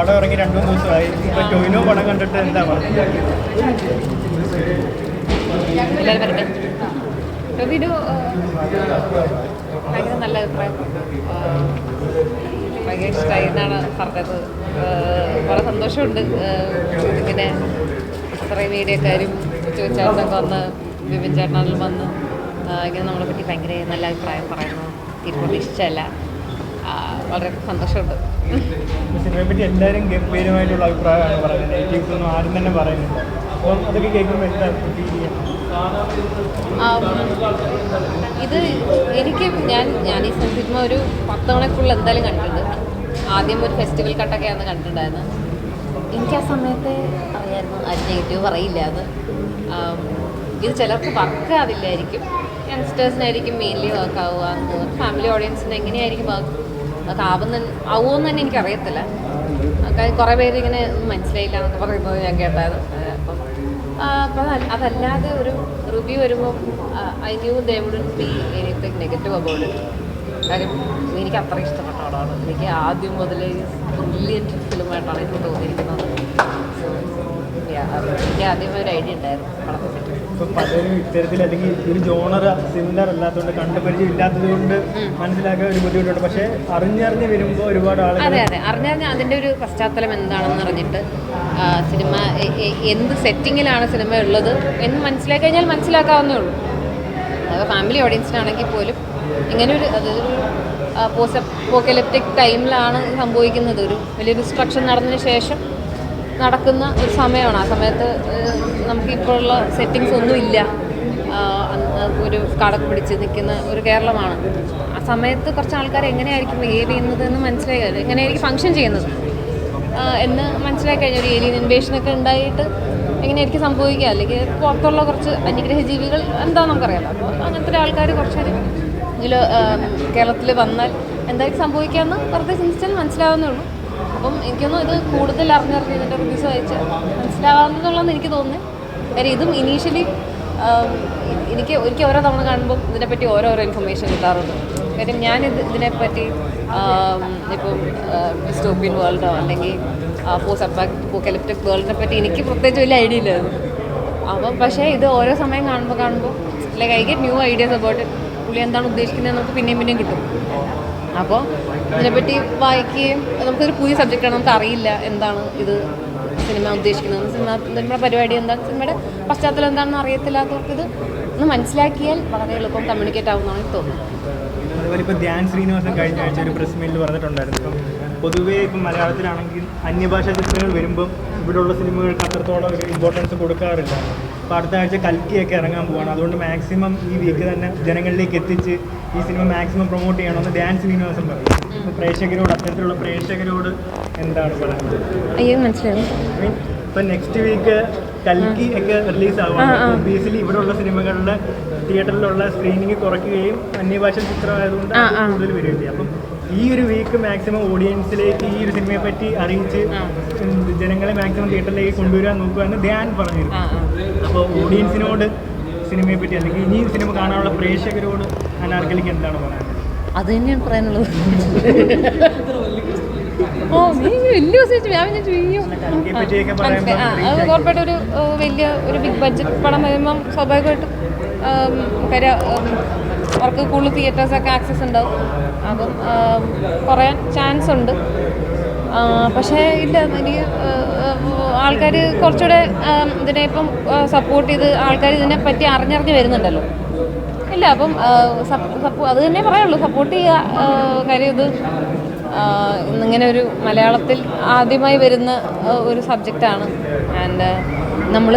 പടം ഇറങ്ങി രണ്ടു മൂന്ന് ദിവസമായി. ഇപ്പൊ ടൊയിനോ പടം കണ്ടിട്ട് എന്താ നല്ല അഭിപ്രായം. പറഞ്ഞത്. വളരെ സന്തോഷമുണ്ട്. ഇങ്ങനെ ഇത്രയും മീഡിയക്കാരും ചോദിച്ചാട്ടൊക്കെ വന്ന് വിപിൻ ചേട്ടനാണെങ്കിലും വന്ന് ഇങ്ങനെ നമ്മളെ പറ്റി ഭയങ്കര നല്ല അഭിപ്രായം പറയുന്നു. തീരെ പ്രതീക്ഷിച്ചല്ല ആ, വളരെ സന്തോഷമുണ്ട്. സിനിമയെ പറ്റി എല്ലാവരും ഗംഭീരമായിട്ടുള്ള അഭിപ്രായമാണ് പറയുന്നത്. നെഗറ്റീവ്സ് ഒന്നും ആരും തന്നെ പറയുന്നില്ല. അപ്പം അതൊക്കെ കേൾക്കുമ്പോൾ എന്താ ഫീൽ ഇത് എനിക്ക് ഞാൻ ഞാൻ ഈ സിനിമ ഒരു പത്ത് ഫുൾ എന്തായാലും കണ്ടിട്ടുണ്ട്. ആദ്യം ഒരു ഫെസ്റ്റിവൽ കട്ടൊക്കെയാണ് കണ്ടിട്ടുണ്ടായിരുന്നത്. എനിക്ക് ആ സമയത്ത് അറിയായിരുന്നു. അത് നെഗറ്റീവ് പറയില്ല അത്. ഇത് ചിലർക്ക് വർക്ക് ആവില്ലായിരിക്കും യങ്സ്റ്റേഴ്സിനായിരിക്കും മെയിൻലി വർക്ക് ആവുക. ഫാമിലി ഓഡിയൻസിന് എങ്ങനെയായിരിക്കും വർക്ക് അതൊക്കെ ആവുന്ന ആവുമെന്ന് തന്നെ എനിക്കറിയത്തില്ല. കുറേ പേര് ഇങ്ങനെ മനസ്സിലായില്ല എന്നൊക്കെ പറയുന്നത് ഞാൻ കേട്ടത്. അപ്പം അപ്പം അതല്ലാതെ ഒരു റിവ്യൂ വരുമ്പോൾ I knew they wouldn't be anything negative about കാര്യം എനിക്ക് അത്ര ഇഷ്ടപ്പെട്ട പടമാണ് എനിക്ക് ആദ്യം മുതലേ ബ്രില്യന്റ് ഫിലിമായിട്ടാണ് എനിക്ക് തോന്നിയിരിക്കുന്നത്. എനിക്ക് ആദ്യമേ ഒരു ഐഡിയ ഉണ്ടായിരുന്നു പടത്തെ പറ്റി. ഇപ്പൊ പലരും ഇത്തരത്തിൽ അല്ലെങ്കിൽ ഒരു ജോണർ സിമിലർ അല്ലാത്തതുകൊണ്ട് കണ്ടുപരിചയം ഇല്ലാത്തത് കൊണ്ട് മനസ്സിലാക്കാൻ ഒരു ബുദ്ധിമുട്ടുണ്ട്. പക്ഷേ അറിഞ്ഞറിഞ്ഞ് വരുമ്പോൾ ഒരുപാട് ആളുകൾ അതെ അതെ. അറിഞ്ഞറിഞ്ഞ അതിന്റെ ഒരു പശ്ചാത്തലം എന്താണെന്ന് അറിഞ്ഞിട്ട് സിനിമ എന്ത് സെറ്റിങ്ങിലാണ് സിനിമ ഉള്ളത് എന്ന് മനസ്സിലാക്കി കഴിഞ്ഞാൽ മനസ്സിലാക്കാവുന്നേ ഉള്ളൂ. അത് ഫാമിലി ഓഡിയൻസിനാണെങ്കിൽ പോലും ഇങ്ങനെ ഒരു അതൊരു പോസ്റ്റ് പോക്കലിപ്റ്റിക് ടൈമിലാണ് സംഭവിക്കുന്നത്. ഒരു വലിയ ഡിസ്ട്രക്ഷൻ നടന്നതിന് ശേഷം നടക്കുന്ന ഒരു സമയമാണ്. ആ സമയത്ത് നമുക്ക് നമുക്കിപ്പോഴുള്ള സെറ്റിങ്സ് ഒന്നും ഇല്ല. ഒരു കടക്ക് പിടിച്ച് നിൽക്കുന്ന ഒരു കേരളമാണ്. ആ സമയത്ത് കുറച്ച് ആൾക്കാർ എങ്ങനെയായിരിക്കും ബിഹേവ് ചെയ്യുന്നത് എന്ന് മനസ്സിലായി. എങ്ങനെയായിരിക്കും ഫങ്ഷൻ ചെയ്യുന്നത്? എന്ന് മനസ്സിലാക്കി കഴിഞ്ഞ ഒരു ഏലിയൻ ഇൻവേഷനൊക്കെ ഉണ്ടായിട്ട് എങ്ങനെയായിരിക്കും സംഭവിക്കുക? അല്ലെങ്കിൽ പുറത്തുള്ള കുറച്ച് അന്യഗ്രഹ ജീവികൾ എന്താണെന്ന് നമുക്കറിയാലോ അപ്പോൾ അങ്ങനത്തെ ആൾക്കാർ കുറച്ചൊരു ഇതിൽ കേരളത്തിൽ വന്നാൽ എന്തായിരിക്കും സംഭവിക്കാമെന്ന് വെറുതെ ചിന്തിച്ചാൽ മനസ്സിലാവുന്നേ ഉള്ളൂ. അപ്പം എനിക്കൊന്നും ഇത് കൂടുതൽ അറിഞ്ഞറിഞ്ഞ് ഇതിന്റെ റിവ്യൂസ് വായിച്ച് മനസ്സിലാവാമെന്നുള്ളതെന്ന് എനിക്ക് തോന്നുന്നു. കാര്യം ഇതും ഇനീഷ്യലി എനിക്ക് എനിക്ക് ഓരോ തവണ കാണുമ്പോൾ ഇതിനെപ്പറ്റി ഓരോരോ ഇൻഫർമേഷൻ കിട്ടാറുണ്ട്. കാര്യം ഞാനിത് ഇതിനെപ്പറ്റി ഇപ്പം ഡിസ്റ്റോപ്പിയൻ വേൾഡോ അല്ലെങ്കിൽ പോസ്റ്റ് പോക്കലിപ്റ്റിക് വേൾഡിനെ പറ്റി എനിക്ക് പ്രത്യേകിച്ച് വലിയ ഐഡിയ ഇല്ലായിരുന്നു. അപ്പം പക്ഷേ ഇത് ഓരോ സമയം കാണുമ്പോൾ കാണുമ്പോൾ like I get new ideas about പുള്ളി എന്താണ് ഉദ്ദേശിക്കുന്നത് നമുക്ക് പിന്നെയും പിന്നെയും കിട്ടും. അപ്പോൾ ഇതിനെപ്പറ്റി വായിക്കുകയും നമുക്കൊരു പുതിയ സബ്ജക്റ്റാണ് നമുക്ക് അറിയില്ല എന്താണ് ഇത് സിനിമ ഉദ്ദേശിക്കുന്നത്. സിനിമ സിനിമയുടെ പരിപാടി എന്താണ്? സിനിമയുടെ പശ്ചാത്തലം എന്താണെന്ന് അറിയത്തില്ലാത്തവർക്ക് ഇത് ഒന്ന് മനസ്സിലാക്കിയാൽ വളരെ എളുപ്പം കമ്മ്യൂണിക്കേറ്റ് ആവുന്നതാണ് എനിക്ക് തോന്നുന്നത് അതുപോലെ ഇപ്പോൾ ധ്യാൻ ശ്രീനിവാസൻ കഴിഞ്ഞ ആഴ്ച ഒരു പ്രസ് മീറ്റിൽ പറഞ്ഞിട്ടുണ്ടായിരുന്നു. ഇപ്പം പൊതുവേ ഇപ്പം മലയാളത്തിലാണെങ്കിൽ അന്യഭാഷാ ചിത്രങ്ങൾ വരുമ്പം ഇവിടെയുള്ള സിനിമകൾക്ക് അത്രത്തോളം ഒരു ഇമ്പോർട്ടൻസ് കൊടുക്കാറില്ല. അപ്പോൾ അടുത്ത ആഴ്ച കൽക്കിയൊക്കെ ഇറങ്ങാൻ പോവാണ്. അതുകൊണ്ട് മാക്സിമം ഈ വീക്ക് തന്നെ ജനങ്ങളിലേക്ക് എത്തിച്ച് ഈ സിനിമ മാക്സിമം പ്രൊമോട്ട് ചെയ്യണമെന്ന് ഡാൻസ് ശ്രീനിവാസൻ പറയും. അപ്പോൾ പ്രേക്ഷകരോട് അത്തരത്തിലുള്ള പ്രേക്ഷകരോട് എന്താണ് പറയുന്നത്? അയ്യോ മനസ്സിലായി. ഇപ്പം നെക്സ്റ്റ് വീക്ക് കൽക്കി ഒക്കെ റിലീസ് ആവുകയാണ്. ഒബിയസ്ലി ഇവിടെയുള്ള സിനിമകളുടെ തിയേറ്ററിലുള്ള സ്ക്രീനിങ് കുറയ്ക്കുകയും അന്യഭാഷ ചിത്രമായതുകൊണ്ട് കൂടുതൽ വരികയില്ലേ അപ്പം ഈ ഒരു വീക്ക് മാക്സിമം ഓഡിയൻസിലേക്ക് ഈ ഒരു സിനിമയെ പറ്റി അറിയിച്ച് ജനങ്ങളെ മാക്സിമം തിയേറ്ററിലേക്ക് കൊണ്ടുവരാൻ നോക്കുക എന്ന് ധ്യാൻ പറഞ്ഞിരുന്നു. അപ്പോൾ ഓഡിയൻസിനോട് സിനിമയെ പറ്റി അല്ലെങ്കിൽ ഇനി സിനിമ കാണാനുള്ള പ്രേക്ഷകരോട് അനാർക്കലിക്ക് എന്താണ് പറയാനുള്ളത്? അത് തന്നെയാണ് പറയാനുള്ളത്. ഓ നീ വലിയ ദിവസം ഞാൻ പിന്നെ ചെയ്യും ഉറപ്പായിട്ടും ഒരു വലിയ ഒരു ബിഗ് ബഡ്ജറ്റ് പടം വരുമ്പം സ്വാഭാവികമായിട്ടും കാര്യം അവർക്ക് കൂടുതൽ തിയേറ്റേഴ്സൊക്കെ ആക്സസ് ഉണ്ടാവും. അപ്പം കുറയാൻ ചാൻസ് ഉണ്ട്. പക്ഷേ ഇല്ല എനിക്ക് ആൾക്കാർ കുറച്ചുകൂടെ ഇതിനെ ഇപ്പം സപ്പോർട്ട് ചെയ്ത് ആൾക്കാർ ഇതിനെ പറ്റി അറിഞ്ഞറിഞ്ഞ് വരുന്നുണ്ടല്ലോ. ഇല്ല അപ്പം അത് തന്നെ പറയുള്ളൂ. സപ്പോർട്ട് ചെയ്യുക കാര്യം ഇത് ആ, ഇന്നിങ്ങനെ ഒരു മലയാളത്തിൽ ആദ്യമായി വരുന്ന ഒരു സബ്ജക്റ്റാണ് ആൻഡ് നമ്മൾ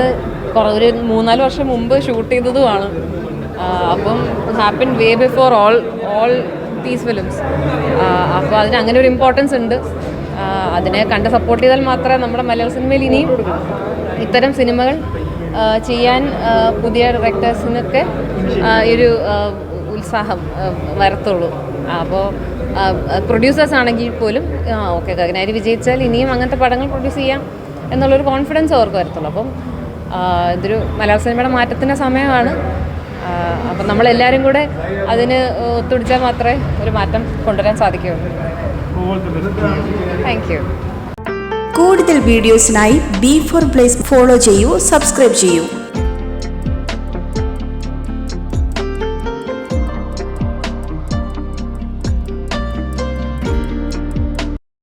കുറേ ഒരു മൂന്നാൽ വർഷം മുമ്പ് ഷൂട്ട് ചെയ്തതുമാണ്. അപ്പം happen way before all all these films അപ്പോൾ അതിന് അങ്ങനെ ഒരു ഇമ്പോർട്ടൻസ് ഉണ്ട്. അതിനെ കണ്ട് സപ്പോർട്ട് ചെയ്താൽ മാത്രമേ നമ്മുടെ മലയാള സിനിമയിൽ ഇനിയും ഇത്തരം സിനിമകൾ ചെയ്യാൻ പുതിയ ഡയറക്ടേഴ്സിനൊക്കെ ഒരു ഉത്സാഹം വരത്തുള്ളൂ. അപ്പോൾ പ്രൊഡ്യൂസേഴ്സ് ആണെങ്കിൽ പോലും ഓക്കെ ഗഗനാരി വിജയിച്ചാൽ ഇനിയും അങ്ങനത്തെ പടങ്ങൾ പ്രൊഡ്യൂസ് ചെയ്യാം എന്നുള്ളൊരു കോൺഫിഡൻസ് അവർക്ക് വരത്തുള്ളൂ. അപ്പം ഇതൊരു മലയാള സിനിമയുടെ മാറ്റത്തിന്റെ സമയമാണ്. അപ്പം നമ്മളെല്ലാവരും കൂടെ അതിന് ഒത്തുടിച്ചാൽ മാത്രമേ ഒരു മാറ്റം കൊണ്ടുവരാൻ സാധിക്കുകയുള്ളൂ. കൂടുതൽ വീഡിയോസിനായി ബി ഫോർ പ്ലേസ് ഫോളോ ചെയ്യൂ സബ്സ്ക്രൈബ് ചെയ്യൂ.